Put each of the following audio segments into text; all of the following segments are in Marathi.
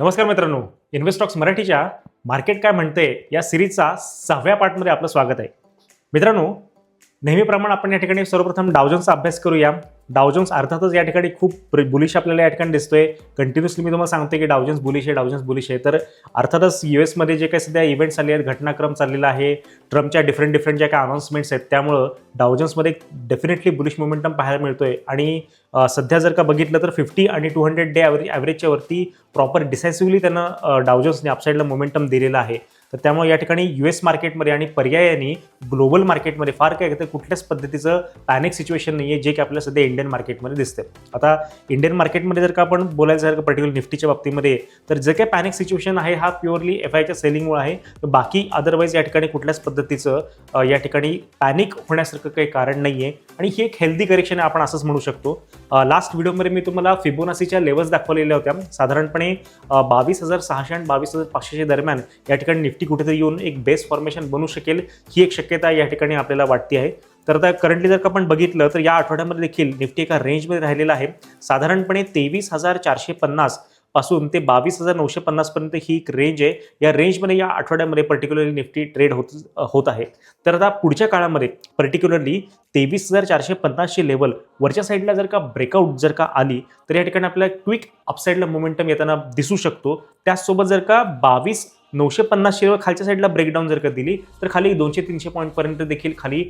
नमस्कार मित्रांनो इन्व्हेस्टॉक्स मराठीच्या मार्केट काय म्हणते या सिरीजचा सहाव्या पार्टमध्ये आपलं स्वागत आहे. मित्रांनो नेहमीप्रमाणे आपण या ठिकाणी सर्वप्रथम डावजन्सचा अभ्यास करूया. डावजन्स अर्थातच या ठिकाणी खूप बुलिश आपल्याला या ठिकाणी दिसतोय. कंटिन्युअसली मी तुम्हाला सांगते की डावजन्स बुलिश आहे डावजन्स बुलिश आहे. तर अर्थातच यू एसमध्ये जे काही सध्या इव्हेंट्स आले आहेत घटनाक्रम चाललेला आहे ट्रम्पच्या डिफरंट डिफरंट ज्या काही अनाउन्समेंट्स आहेत त्यामुळं डावजन्समध्ये डेफिनेटली बुलिश मोमेंटम पाहायला मिळतोय. आणि सध्या जर का बघितलं तर फिफ्टी आणि टू हंड्रेड डे ॲव्हरेज ॲव्हरेजच्या वरती प्रॉपर डिसायसिव्हली त्यांना डावजन्सने अपसाईडला मोमेंटम दिलेलं आहे. तर त्यामुळे या ठिकाणी यू एस मार्केटमध्ये आणि पर्यायाने ग्लोबल मार्केटमध्ये फार काय तर कुठल्याच पद्धतीचं पॅनिक सिच्युएशन नाही आहे जे की आपल्याला सध्या इंडियन मार्केटमध्ये दिसते आता इंडियन मार्केटमध्ये जर का आपण बोलायचं झालं पर्टिक्युलर निफ्टीच्या बाबतीमध्ये तर जे काही पॅनिक सिच्युएशन आहे हा प्युअरली एफ आयच्या सेलिंगमुळे आहे. तर बाकी अदरवाईज या ठिकाणी कुठल्याच पद्धतीचं या ठिकाणी पॅनिक होण्यासारखं काही कारण नाही आहे आणि ही एक हेल्दी करेक्शन आहे आपण असंच म्हणू शकतो. लास्ट व्हिडिओमध्ये मी तुम्हाला फिबोनासीच्या लेवल्स दाखवलेल्या होत्या. साधारणपणे बावीस हजार सहाशे आणि बावीस हजार पाचशेच्या दरम्यान या ठिकाणी निफ्टी कुठेतरी येऊन एक बेस फॉर्मेशन बनू शकेल ही एक शक्यता या ठिकाणी आपल्याला वाटते आहे. तर आता करंटली जर का आपण बघितलं तर या आठवड्यामध्ये देखील निफ्टी एका रेंजमध्ये राहिलेला आहे. साधारणपणे तेवीस हजार चारशे पन्नासपासून ते बावीस हजार नऊशे पन्नासपर्यंत ही एक रेंज आहे. या रेंजमध्ये या आठवड्यामध्ये पर्टिक्युलरली निफ्टी ट्रेड होत होत आहे. तर आता पुढच्या काळामध्ये पर्टिक्युलरली तेवीस हजार चारशे पन्नासची लेवल वरच्या साईडला जर का ब्रेकआउट जर का आली तर या ठिकाणी आपल्याला क्विक अपसाईडला मोमेंटम येताना दिसू शकतो. त्याचसोबत जर का बावीस नऊशे पन्नास लेवल खालच्या साईडला ब्रेकडाऊन जर का दिली तर खाली दोनशे तीनशे पॉईंटपर्यंत देखील खाली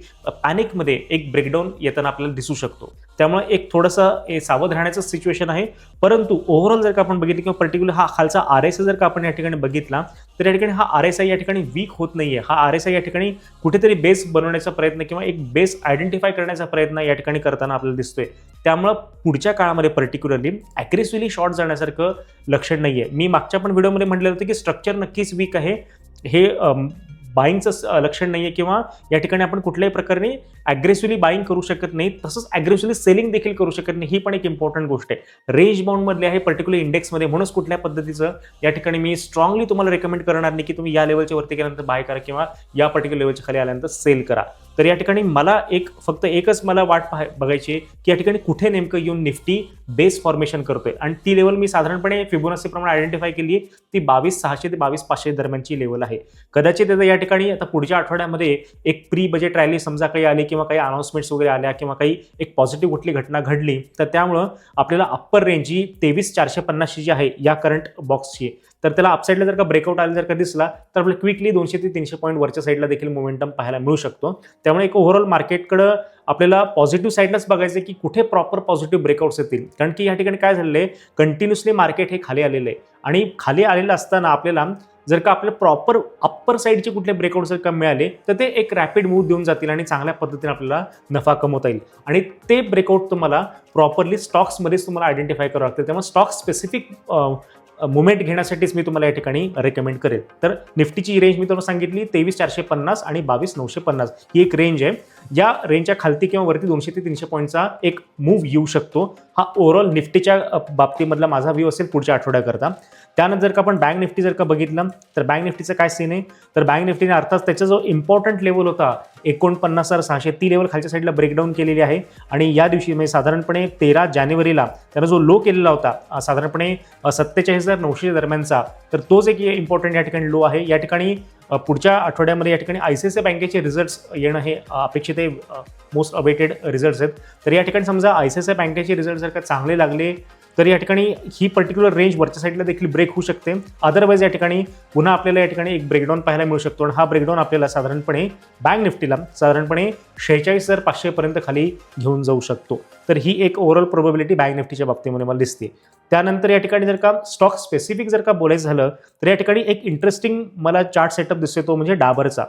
पॅनिकमध्ये एक ब्रेकडाऊन येताना आपल्याला दिसू शकतो. त्यामुळे एक थोडंसं हे सावध राहण्याचं सिच्युएशन आहे. परंतु ओव्हरऑल जर का आपण बघितलं किंवा पर्टिक्युलर हा खालचा आर एस आय जर का आपण या ठिकाणी बघितला तर या ठिकाणी हा आर एस आय या ठिकाणी वीक होत नाही आहे हा आर एस आय या ठिकाणी कुठेतरी बेस बनवण्याचा प्रयत्न किंवा एक बेस आयडेंटिफाय करण्याचा प्रयत्न या ठिकाणी करताना आपल्याला दिसतोय. त्यामुळं पुढच्या काळामध्ये पर्टिक्युलरली ॲग्रेसिव्हली शॉर्ट जाण्यासारखं लक्षण नाही आहे मी मागच्या पण व्हिडिओमध्ये म्हटलेलं होतं की स्ट्रक्चर नक्कीच वीक आहे. हे बाईंगचं लक्षण नाही आहे किंवा या ठिकाणी आपण कुठल्याही प्रकारे ॲग्रेसिव्हली बाईंग करू शकत नाही तसंच ॲग्रेसिव्हली सेलिंग देखील करू शकत नाही. ही पण एक इम्पॉर्टंट गोष्ट आहे. रेंज बाउंडमधले आहे पर्टिक्युलर इंडेक्समध्ये म्हणूनच कुठल्या पद्धतीचं या ठिकाणी मी स्ट्रॉंगली तुम्हाला रेकमेंड करणार नाही की तुम्ही या लेवलच्या वरती गेल्यानंतर बाय करा किंवा या पर्टिक्युलर लेवलच्या खाली आल्यानंतर सेल करा. तर या ठिकाणी मला एक फक्त एकच मला वाट पाह बघायची आहे की या ठिकाणी कुठे नेमकं येऊन निफ्टी बेस फॉर्मेशन करतोय. आणि ती लेवल मी साधारणपणे फिबोनासीप्रमाणे आयडेंटिफाय केली आहे. ती बावीस सहाशे ते बावीस पाचशे दरम्यानची लेवल आहे. कदाचित आता या ठिकाणी आता पुढच्या आठवड्यामध्ये एक प्री बजेट रॅली समजा काही आली किंवा काही अनाऊन्समेंट्स वगैरे आल्या किंवा काही एक पॉझिटिव्ह कुठली घटना घडली तर त्यामुळं आपल्याला अप्पर रेंज ही तेवीस चारशे पन्नासची जी आहे या करंट बॉक्सची तर त्याला अपसाईडला जर का ब्रेकआउट आला जर का दिसला तर आपल्याला क्विकली दोनशे ते तीनशे पॉईंट वरच्या साईडला देखील मोमेंटम पाहायला मिळू शकतो. त्यामुळे एक ओव्हरऑल मार्केटकडं आपल्याला पॉझिटिव्ह साईडलाच बघायचं आहे की कुठे प्रॉपर पॉझिटिव्ह ब्रेकआउट्स येतील. कारण की या ठिकाणी काय झालेलं आहे कंटिन्युअसली मार्केट हे खाली आलेलं आहे आणि खाली आलेलं असताना आपल्याला जर का आपल्या प्रॉपर अप्पर साईडचे कुठले ब्रेकआउट जर का मिळाले तर ते एक रॅपिड मूव देऊन जातील आणि चांगल्या पद्धतीने आपल्याला नफा कमवता येईल. आणि ते ब्रेकआउट तुम्हाला प्रॉपरली स्टॉक्समध्येच तुम्हाला आयडेंटिफाय करावं लागतं. त्यामुळे स्टॉक स्पेसिफिक मुवमेंट घेण्यासाठीच मी तुम्हाला या ठिकाणी रेकमेंड करेल. तर निफ्टीची रेंज मी तुम्हाला सांगितली तेवीस चारशे पन्नास आणि बावीस नऊशे पन्नास. ही एक रेंज आहे. या रेंजच्या खालती किंवा वरती दोनशे ते तीनशे पॉईंटचा एक मूव्ह येऊ शकतो. हा ओव्हरऑल निफ्टीच्या बाबतीमधला माझा व्ह्यू असेल पुढच्या आठवड्याकरता. त्यानंतर जर का आपण बँक निफ्टी जर का बघितलं तर बँक निफ्टीचं काय सीन आहे? तर बँक निफ्टीने अर्थात त्याचा जो इम्पॉर्टंट लेवल होता एकोणपन्नास हजार सहाशे ती लेवल खालच्या साईडला ब्रेकडाऊन केलेली आहे. आणि या दिवशी म्हणजे साधारणपणे तेरा जानेवारीला त्यानं जो लो केलेला होता साधारणपणे सत्तेचाळीस हजार नऊशे दरम्यानचा तर तोच एक इम्पॉर्टंट या ठिकाणी लो आहे. या ठिकाणी पुढच्या आठवड्यामध्ये या ठिकाणी आय सी आय सी बँकेचे रिझल्ट्स येणं हे अपेक्षित आहे. मोस्ट अवेटेड रिझल्ट्स आहेत. तर या ठिकाणी समजा आय सी आय सी बँकेचे रिझल्ट जर का चांगले लागले तर या ठिकाणी ही पर्टिक्युलर रेंज वरच्या साईडला देखील ब्रेक होऊ शकते. अदरवाईज या ठिकाणी पुन्हा आपल्याला या ठिकाणी एक ब्रेकडाऊन पाहायला मिळू शकतो. आणि हा ब्रेकडाऊन आपल्याला साधारणपणे बँक निफ्टीला साधारणपणे शेहेचाळीस हजार पाचशेपर्यंत खाली घेऊन जाऊ शकतो. तर ही एक ओव्हरऑल प्रोबेबिलिटी बँक निफ्टीच्या बाबतीमध्ये मला दिसते. त्यानंतर या ठिकाणी जर का स्टॉक स्पेसिफिक जर का बोलायचं झालं तर या ठिकाणी एक इंटरेस्टिंग मला चार्ट सेटअप दिसतोय तो म्हणजे डाबरचा.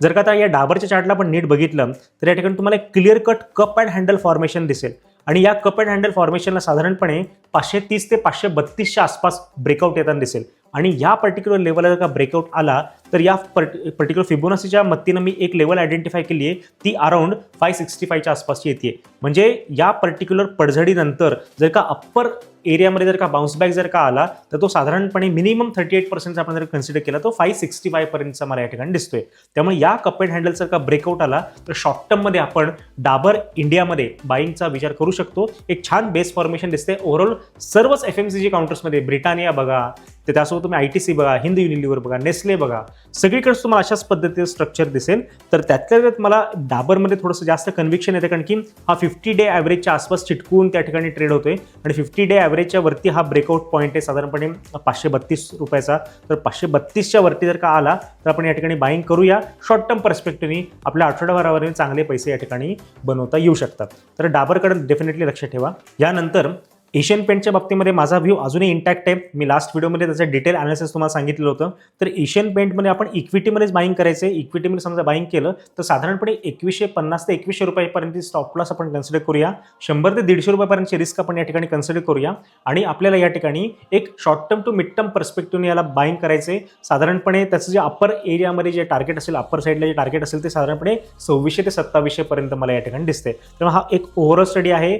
जर का आता या डाबरच्या चार्टला आपण नीट बघितलं तर या ठिकाणी तुम्हाला एक clear cut cup and handle formation दिसेल. आणि या कप अँड हँडल फॉर्मेशनला साधारणपणे पाचशे तीस ते पाचशे बत्तीसच्या आसपास ब्रेकआउट येताना दिसेल. आणि या पर्टिक्युलर लेवलला जर का ब्रेकआउट आला तर या पर्ट पर्टिक्युलर फिबोनासीच्या मत्तीनं मी एक लेवल आयडेंटिफाय केली आहे. ती अराउंड फाय सिक्स्टी फायच्या आसपासची येते. म्हणजे या पर्टिक्युलर पडझडीनंतर जर का अप्पर एरियामध्ये जर का बाउन्स बॅक जर का आला तर तो साधारणपणे मिनिमम थर्टी एट पर्सेंटचा आपण जर कन्सिडर केला तो फाय सिक्स्टी फाय पर्यंतचा मला या ठिकाणी दिसतोय. त्यामुळे या कप हँडल जर का ब्रेकआउट आला तर शॉर्ट टर्ममध्ये आपण डाबर इंडियामध्ये बाईंगचा विचार करू शकतो. एक छान बेस फॉर्मेशन दिसते ओव्हरऑल सर्वच एफ एम सी जी काउंटर्समध्ये ब्रिटानिया बघा ते त्यासोबत तुम्ही आय टी सी बघा हिंद युनिलिव्हर बघा नेस्ले बघा सगळीकडेच तुम्हाला अशाच पद्धतीचं स्ट्रक्चर दिसेल. तर त्यातल्या त्यात मला डाबरमध्ये थोडंसं जास्त कन्व्हिक्शन येतं कारण की हा फिफ्टी डे ॲव्हरेजच्या आसपास चिटकून त्या ठिकाणी ट्रेड होतोय. आणि फिफ्टी डे ॲव्हरेजच्या वरती हा ब्रेकआउट पॉईंट आहे साधारणपणे पाचशे बत्तीस रुपयाचा. तर पाचशे बत्तीसच्या वरती जर का आला तर आपण या ठिकाणी बाईंग करूया. शॉर्ट टर्म पर्स्पेक्टिव्हनी आपल्या आठवड्याभरावर चांगले पैसे या ठिकाणी बनवता येऊ शकतात. तर डाबरकडे डेफिनेटली लक्ष ठेवा. यानंतर एशियन पेंटच्या बाबतीमध्ये माझा व्ह्यू अजूनही इंटॅक्ट आहे. मी लास्ट व्हिडिओमध्ये त्याचं डिटेल अनालिसिस तुम्हाला सांगितलं होतं. तर एशियन पेंटमध्ये आपण इक्विटीमध्येच बाईंग करायचं आहे इक्विटीमध्ये समजा बाईंग केलं तर साधारणपणे एकवीसशे पन्नास ते एकवीसशे रुपयापर्यंत स्टॉप लॉस आपण कन्सिडर करूया. शंभर ते दीडशे रुपयापर्यंतची रिस्क आपण या ठिकाणी कन्सिडर करूया. आणि आपल्याला या ठिकाणी एक short term to mid term पर्स्पेक्टिव्हने याला बाईंग करायचे साधारणपणे त्याचं जे अप्पर एरियामध्ये जे टार्गेट असेल अप्पर साईडला जे टार्गेट असेल ते साधारणपणे सव्वीसशे ते सत्तावीसशेपर्यंत मला या ठिकाणी दिसते तर हा एक ओव्हरऑल स्टडी आहे.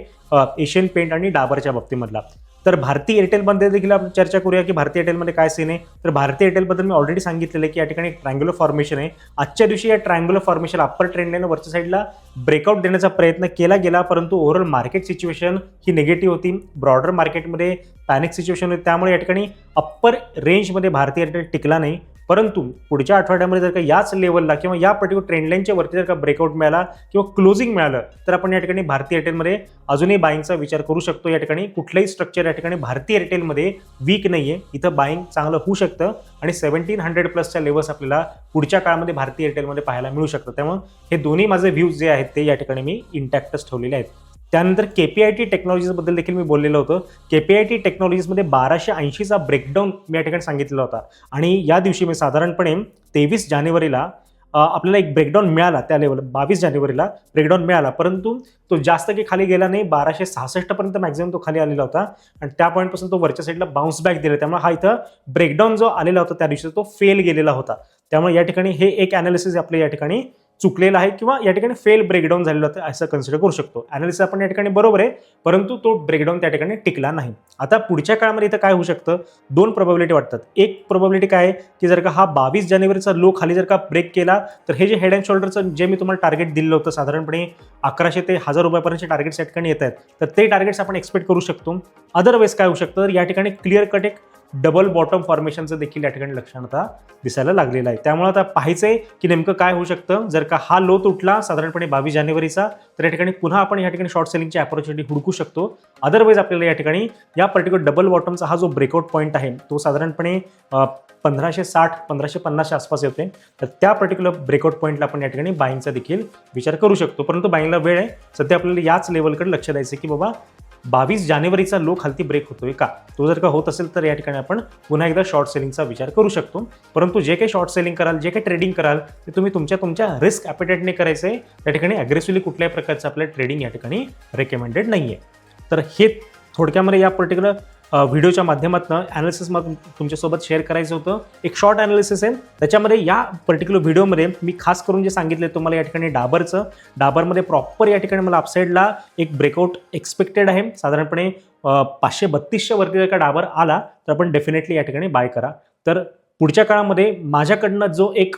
एशियन पेंट आणि डाबरच्या बाबतीमधला. तर भारती एअरटेलमध्ये देखील आपण चर्चा करूया की भारती एअरटेलमध्ये काय सीन आहे. तर भारती एअरटेलबद्दल मी ऑलरेडी सांगितलेलं आहे की या ठिकाणी एक ट्रँग्युलर फॉर्मेशन आहे. आजच्या दिवशी या ट्रँग्युलर फॉर्मेशन अप्पर ट्रेंडने वरच्या साईडला ब्रेकआउट देण्याचा प्रयत्न केला गेला परंतु ओव्हरऑल मार्केट सिच्युएशन ही निगेटिव्ह होती. ब्रॉडर मार्केटमध्ये पॅनिक सिच्युएशन होती. त्यामुळे या ठिकाणी अप्पर रेंजमध्ये भारती एअरटेल टिकला नाही. परंतु पुढच्या आठवड्यामध्ये जर का याच लेवलला किंवा या पर्टिक्युलर ट्रेंडलाईनच्या वरती जर का ब्रेकआउट मिळाला किंवा क्लोजिंग मिळालं तर आपण या ठिकाणी भारतीय एअरटेलमध्ये अजूनही बाईंगचा विचार करू शकतो. या ठिकाणी कुठलंही स्ट्रक्चर या ठिकाणी भारतीय एअरटेलमध्ये वीक नाही आहे इथं बाईंग चांगलं होऊ शकतं आणि सेव्हन्टीन हंड्रेड प्लसच्या लेवल्स आपल्याला पुढच्या काळामध्ये भारतीय एअरटेलमध्ये पाहायला मिळू शकतं. त्यामुळे हे दोन्ही माझे व्ह्यूज जे आहेत ते या ठिकाणी मी इंटॅक्टच ठेवलेले आहेत. त्यानंतर के पी आय टी टेक्नॉलॉजीजबद्दल देखील मी बोललेलं होतं. के पी आय टी टेक्नॉलॉजीजमध्ये बाराशे ऐंशीचा ब्रेकडाऊन मी या ठिकाणी सांगितलेला होता. आणि या दिवशी मी साधारणपणे तेवीस जानेवारीला आपल्याला एक ब्रेकडाऊन मिळाला त्या लेवल बावीस जानेवारीला ब्रेकडाऊन मिळाला. परंतु तो जास्त काही खाली गेला नाही. बाराशे सहासष्टपर्यंत मॅक्झिमम तो खाली आलेला होता. आणि त्या पॉईंटपासून तो वरच्या साईडला बाउन्स बॅक दिला. त्यामुळे हा इथं ब्रेकडाऊन जो आलेला होता त्या दिवशी तो फेल गेलेला होता. त्यामुळे या ठिकाणी हे एक अनालिसिस आपलं या ठिकाणी. चुकलेला आहे किंवा या ठिकाणी फेल ब्रेकडाऊन झालेलं होतं असं कन्सिडर करू शकतो. अॅनालिसिस आपण या ठिकाणी बरोबर आहे परंतु तो ब्रेकडाऊन त्या ठिकाणी टिकला नाही. आता पुढच्या काळामध्ये इथं काय होऊ शकतं? दोन प्रोबॅबिलिटी वाटतात. एक प्रोबॅबिलिटी काय आहे? की जर का हा बावीस जानेवारीचा लो खाली जर का ब्रेक केला तर हे जे हेड अँड शोल्डरचं जे मी तुम्हाला टार्गेट दिलं होतं साधारणपणे अकराशे ते हजार रुपयापर्यंतचे टार्गेट्स या ठिकाणी येत आहेत तर ते टार्गेट्स आपण एक्सपेक्ट करू शकतो. अदरवाईज काय होऊ शकतं? तर या ठिकाणी क्लिअर कट एक डबल बॉटम फॉर्मेशनचं देखील या ठिकाणी लक्षण आता दिसायला लागलेलं आहे. त्यामुळे आता पाहायचं आहे की नेमकं काय होऊ शकतं. जर का हा लो तुटला साधारणपणे बावीस जानेवारीचा तर या ठिकाणी पुन्हा आपण या ठिकाणी शॉर्ट सेलिंगची अपॉर्च्युनिटी हुडकू शकतो. अदरवाईज आपल्याला या ठिकाणी या पर्टिक्युलर डबल बॉटमचा हा जो ब्रेकआउट पॉईंट आहे तो साधारणपणे पंधराशे साठ पंधराशे पन्नासच्या आसपास येते तर त्या पर्टिक्युलर ब्रेकआउट पॉईंटला आपण या ठिकाणी बाईंगचा देखील विचार करू शकतो. परंतु बाईंगला वेळ आहे. सध्या आपल्याला याच लेवलकडे लक्ष द्यायचं की बाबा बावीस जानेवारीचा लो खालती ब्रेक होतोय का? तो जर का होत असेल तर या ठिकाणी आपण पुन्हा एकदा शॉर्ट सेलिंगचा विचार करू शकतो. परंतु जे काही शॉर्ट सेलिंग कराल जे काही ट्रेडिंग कराल ते तुम्ही तुमच्या तुमच्या रिस्क ॲपिटेटने करायचं. आहे त्या ठिकाणी अग्रेसिव्हली कुठल्याही प्रकारचं आपलं ट्रेडिंग या ठिकाणी रेकमेंडेड नाही आहे तर हे थोडक्यामध्ये या पर्टिक्युलर व्हिडिओच्या माध्यमातून ॲनालिसिसमधून तुमच्यासोबत शेअर करायचं होतं. एक शॉर्ट ॲनालिसिस आहे. त्याच्यामध्ये या पर्टिक्युलर व्हिडिओमध्ये मी खास करून जे सांगितले तुम्हाला या ठिकाणी डाबरचं. डाबरमध्ये प्रॉपर या ठिकाणी मला अपसाईडला एक ब्रेकआउट एक्सपेक्टेड आहे. साधारणपणे पाचशे बत्तीसच्या वरती जर का डाबर आला तर आपण डेफिनेटली या ठिकाणी बाय करा. तर पुढच्या काळामध्ये माझ्याकडनं जो एक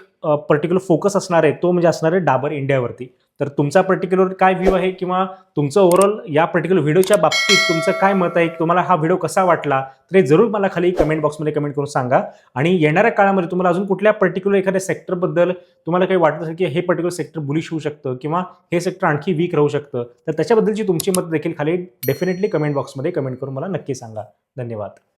पर्टिक्युलर फोकस असणार आहे तो म्हणजे असणार आहे डाबर इंडियावरती तर तुमचा पर्टिक्युलर काय व्ह्यू आहे किंवा तुमचं ओव्हरऑल या पर्टिक्युलर व्हिडिओच्या बाबतीत तुमचं काय मत आहे? तुम्हाला हा व्हिडिओ कसा वाटला? तर हे जरूर मला खाली कमेंट बॉक्समध्ये कमेंट करून सांगा. आणि येणाऱ्या काळामध्ये तुम्हाला अजून कुठल्या पर्टिक्युलर एखाद्या सेक्टरबद्दल तुम्हाला काही वाटत असेल की हे पर्टिक्युलर सेक्टर बुलिश होऊ शकतं किंवा हे सेक्टर आणखी वीक राहू शकतं तर त्याच्याबद्दलची तुमची मत देखील खाली डेफिनेटली कमेंट बॉक्समध्ये कमेंट करून मला नक्की सांगा. धन्यवाद.